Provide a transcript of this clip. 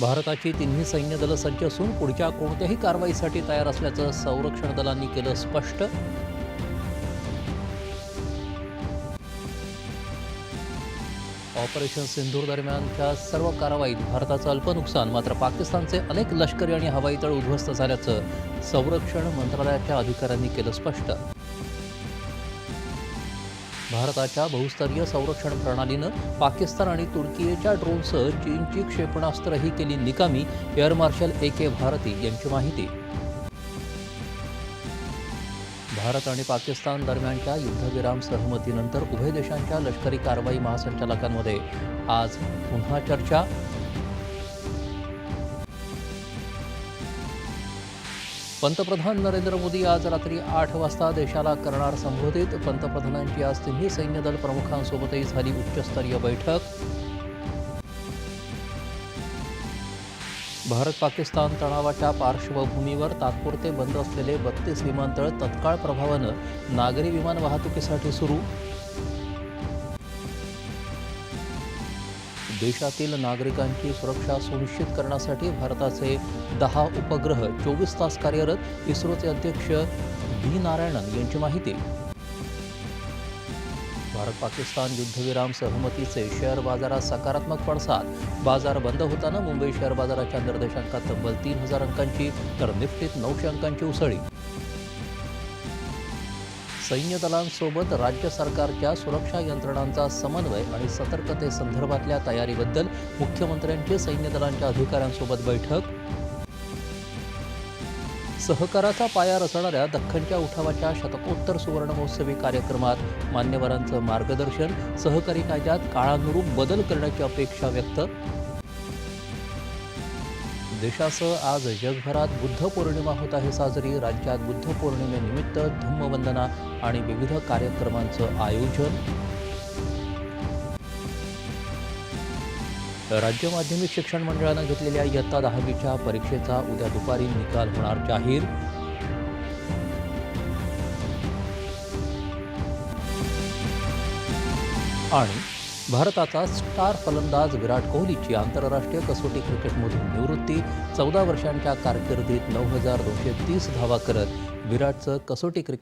भारताची तिन्ही सैन्य दलं सज्ज असून पुढच्या कोणत्याही कारवाईसाठी तयार असल्याचं संरक्षण दलांनी केलं स्पष्ट. ऑपरेशन सिंधूर दरम्यानच्या सर्व कारवाईत भारताचं अल्प नुकसान मात्र पाकिस्तानचे अनेक लष्करी आणि हवाई तळ उद्ध्वस्त झाल्याचं संरक्षण मंत्रालयाच्या अधिकाऱ्यांनी केलं स्पष्ट. भारताच्या बहुस्तरीय संरक्षण प्रणालीनं पाकिस्तान आणि तुर्कीच्या ड्रोनसह चीनची क्षेपणास्त्रही केली निकामी air marshal A K Bharti यांची माहिती. भारत आणि पाकिस्तान दरम्यानच्या युद्धविराम सहमतीनंतर उभय देशांच्या लष्करी कारवाई महासंचालकांमध्ये. आज पुन्हा चर्चा. पंतप्रधान नरेंद्र मोदी आज रात्री आठ वाजता देशाला करणार संबोधित. पंतप्रधानांची आज तिन्ही सैन्य दल प्रमुखांसोबतही झाली उच्चस्तरीय बैठक. भारत पाकिस्तान तणावाच्या पार्श्वभूमीवर तात्पुरते बंद असलेले बत्तीस विमानतळ तत्काळ प्रभावानं नागरी विमान वाहतुकीसाठी सुरू. देशातील नागरिकांची सुरक्षा सुनिश्चित करण्यासाठी भारताचे दहा उपग्रह चोवीस तास कार्यरत इस्रोचे अध्यक्ष व्ही नारायणन यांची माहिती. भारत पाकिस्तान युद्धविराम सहमतीचे शेअर बाजारात सकारात्मक पडसाद. बाजार बंद होताना मुंबई शेअर बाजाराच्या निर्देशांकात तब्बल तीन हजार अंकांची तर निफ्टीत नऊशे अंकांची उसळी. सैन्य दलांसोबत राज्य सरकारच्या सुरक्षा यंत्रणांचा समन्वय आणि सतर्कतेसंदर्भातल्या तयारीबद्दल मुख्यमंत्र्यांची सैन्य दलांच्या अधिकाऱ्यांसोबत बैठक. सहकाराचा पाया रचणाऱ्या दख्खनच्या उठावाच्या शतकोत्तर सुवर्णमहोत्सवी कार्यक्रमात मान्यवरांचं मार्गदर्शन सहकारी कायद्यात काळानुरूप बदल करण्याची अपेक्षा व्यक्त देशासह आज जगभरात बुद्ध पौर्णिमा होत आहे साजरी. राज्यात बुद्ध पौर्णिमेनिमित्त धम्मवंदना आणि विविध कार्यक्रमांचं आयोजन. राज्य माध्यमिक शिक्षण मंडळानं घेतलेल्या इयत्ता दहावीच्या परीक्षेचा उद्या दुपारी निकाल होणार जाहीर. आणि भारताचा स्टार फलंदाज विराट कोहलीची आंतरराष्ट्रीय कसोटी क्रिकेटमधून निवृत्ती चौदा वर्षांच्या कारकिर्दीत नऊ हजार दोनशे तीस धावा करत विराटचं कसोटी क्रिकेट